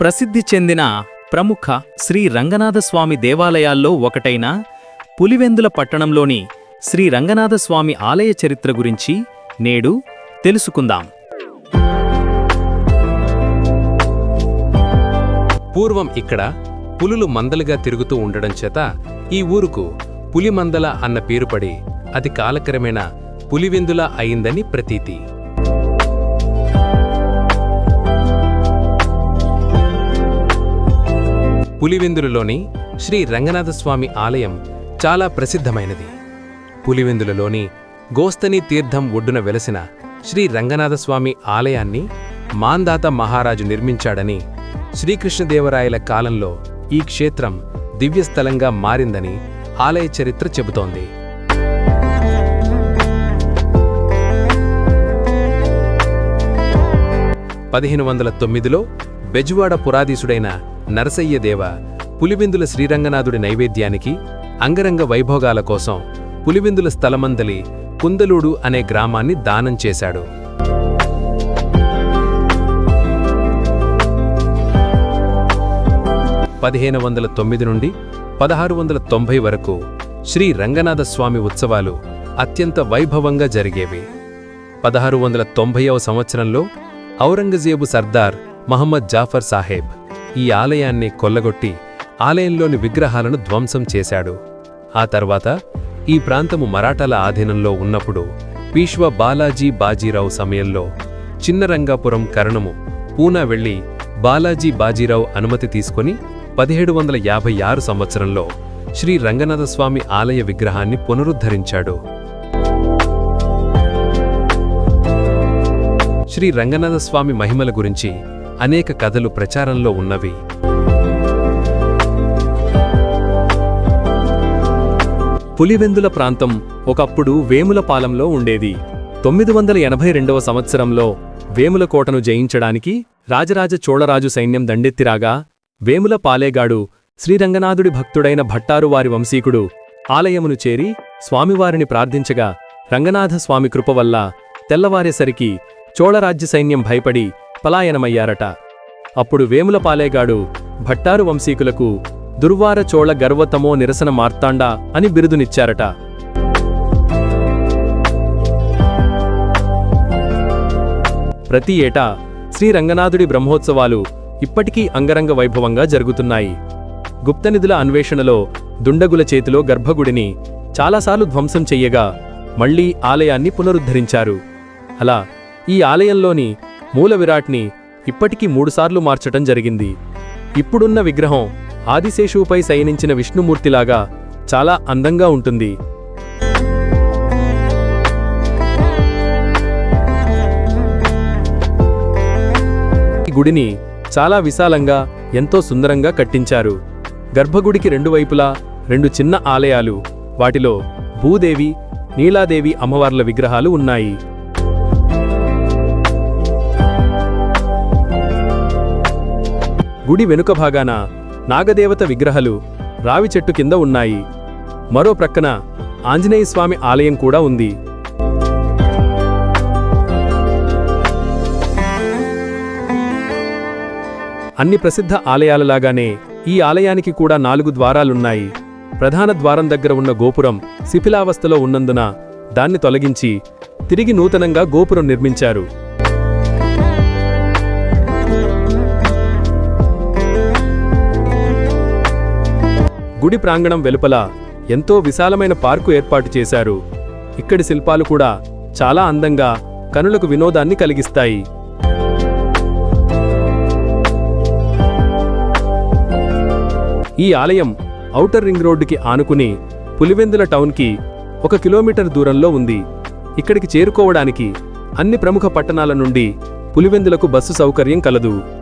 ప్రసిద్ధి చెందిన ప్రముఖ శ్రీ రంగనాథస్వామి దేవాలయాల్లో ఒకటైన పులివెందుల పట్టణంలోని శ్రీ రంగనాథస్వామి ఆలయ చరిత్ర గురించి నేడు తెలుసుకుందాం. పూర్వం ఇక్కడ పులులు మందలుగా తిరుగుతూ ఉండడం చేత ఈ ఊరుకు పులిమందల అన్న పేరు పడి అది కాలక్రమేణా పులివెందుల అయిందని ప్రతీతి. పులివెందులలోని శ్రీ రంగనాథస్వామి ఆలయం చాలా ప్రసిద్ధమైనది. పులివెందులలోని గోస్తని తీర్థం ఒడ్డున వెలసిన శ్రీ రంగనాథస్వామి ఆలయాన్ని మాందాత మహారాజు నిర్మించాడని శ్రీకృష్ణదేవరాయల కాలంలో ఈ క్షేత్రం దివ్యస్థలంగా మారిందని ఆలయ చరిత్ర చెబుతోంది. పదిహేను వందల తొమ్మిదిలో బెజువాడ పురాధీసుడైన నరసయ్యదేవ పులివిందుల శ్రీరంగనాథుడి నైవేద్యానికి అంగరంగ వైభోగాల కోసం పులివిందుల స్థలమందలి కుందలూడు అనే గ్రామాన్ని దానం చేశాడు. పదిహేను వందల తొమ్మిది నుండి పదహారు వందల తొంభై వరకు శ్రీ రంగనాథ స్వామి ఉత్సవాలు అత్యంత వైభవంగా జరిగేవి. పదహారు వందల తొంభైవ సంవత్సరంలో ఔరంగజేబు సర్దార్ మహమ్మద్ జాఫర్ సాహెబ్ ఈ ఆలయాన్ని కొల్లగొట్టి ఆలయంలోని విగ్రహాలను ధ్వంసం చేశాడు. ఆ తర్వాత ఈ ప్రాంతము మరాఠాల ఆధీనంలో ఉన్నప్పుడు పీష్వ బాలాజీ బాజీరావు సమయంలో చిన్నరంగాపురం కరణము పూనా వెళ్ళి బాలాజీ బాజీరావు అనుమతి తీసుకుని పదిహేడు వందల యాభై ఆరు సంవత్సరంలో శ్రీ రంగనాథస్వామి ఆలయ విగ్రహాన్ని పునరుద్ధరించాడు. శ్రీ రంగనాథస్వామి మహిమల గురించి అనేక కథలు ప్రచారంలో ఉన్నవి. పులివెందుల ప్రాంతం ఒకప్పుడు వేములపాలెంలో ఉండేది. తొమ్మిది వందల ఎనభై రెండవ సంవత్సరంలో వేముల కోటను జయించడానికి రాజరాజ చోళరాజు సైన్యం దండెత్తిరాగా వేముల పాలేగాడు శ్రీరంగనాథుడి భక్తుడైన భట్టారు వారి వంశీకుడు ఆలయమును చేరి స్వామివారిని ప్రార్థించగా రంగనాథస్వామి కృపవల్ల కృప వల్ల తెల్లవారేసరికి చోళరాజ్య సైన్యం భయపడి పలాయనమయ్యారట. అప్పుడు వేముల పాలేగాడు భట్టారు వంశీకులకు దుర్వార చోళ గర్వతమో నిరసన మార్తాండా అని బిరుదునిచ్చారట. ప్రతి ఏటా శ్రీ రంగనాథుడి బ్రహ్మోత్సవాలు ఇప్పటికీ అంగరంగ వైభవంగా జరుగుతున్నాయి. గుప్తనిధుల అన్వేషణలో దుండగుల చేతిలో గర్భగుడిని చాలాసార్లు ధ్వంసం చెయ్యగా మళ్ళీ ఆలయాన్ని పునరుద్ధరించారు. అలా ఈ ఆలయంలోని మూల విరాట్ని ఇప్పటికీ మూడుసార్లు మార్చటం జరిగింది. ఇప్పుడున్న విగ్రహం ఆదిశేషువుపై శయనించిన విష్ణుమూర్తిలాగా చాలా అందంగా ఉంటుంది. ఈ గుడిని చాలా విశాలంగా ఎంతో సుందరంగా కట్టించారు. గర్భగుడికి రెండు వైపులా రెండు చిన్న ఆలయాలు వాటిలో భూదేవి నీలాదేవి అమ్మవార్ల విగ్రహాలు ఉన్నాయి. గుడి వెనుక భాగాన నాగదేవత విగ్రహాలు రావి చెట్టు కింద ఉన్నాయి. మరో ప్రక్కన ఆంజనేయస్వామి ఆలయం కూడా ఉంది. అన్ని ప్రసిద్ధ ఆలయాలలాగానే ఈ ఆలయానికి కూడా నాలుగు ద్వారాలున్నాయి. ప్రధాన ద్వారం దగ్గర ఉన్న గోపురం శిథిలావస్థలో ఉన్నందున దాన్ని తొలగించి తిరిగి నూతనంగా గోపురం నిర్మించారు. గుడి ప్రాంగణం వెలుపల ఎంతో విశాలమైన పార్కు ఏర్పాటు చేశారు. ఇక్కడి శిల్పాలు కూడా చాలా అందంగా కనులకు వినోదాన్ని కలిగిస్తాయి. ఈ ఆలయం ఔటర్ రింగ్ రోడ్డుకి ఆనుకుని పులివెందుల టౌన్కి ఒక కిలోమీటర్ దూరంలో ఉంది. ఇక్కడికి చేరుకోవడానికి అన్ని ప్రముఖ పట్టణాల నుండి పులివెందులకు బస్సు సౌకర్యం కలదు.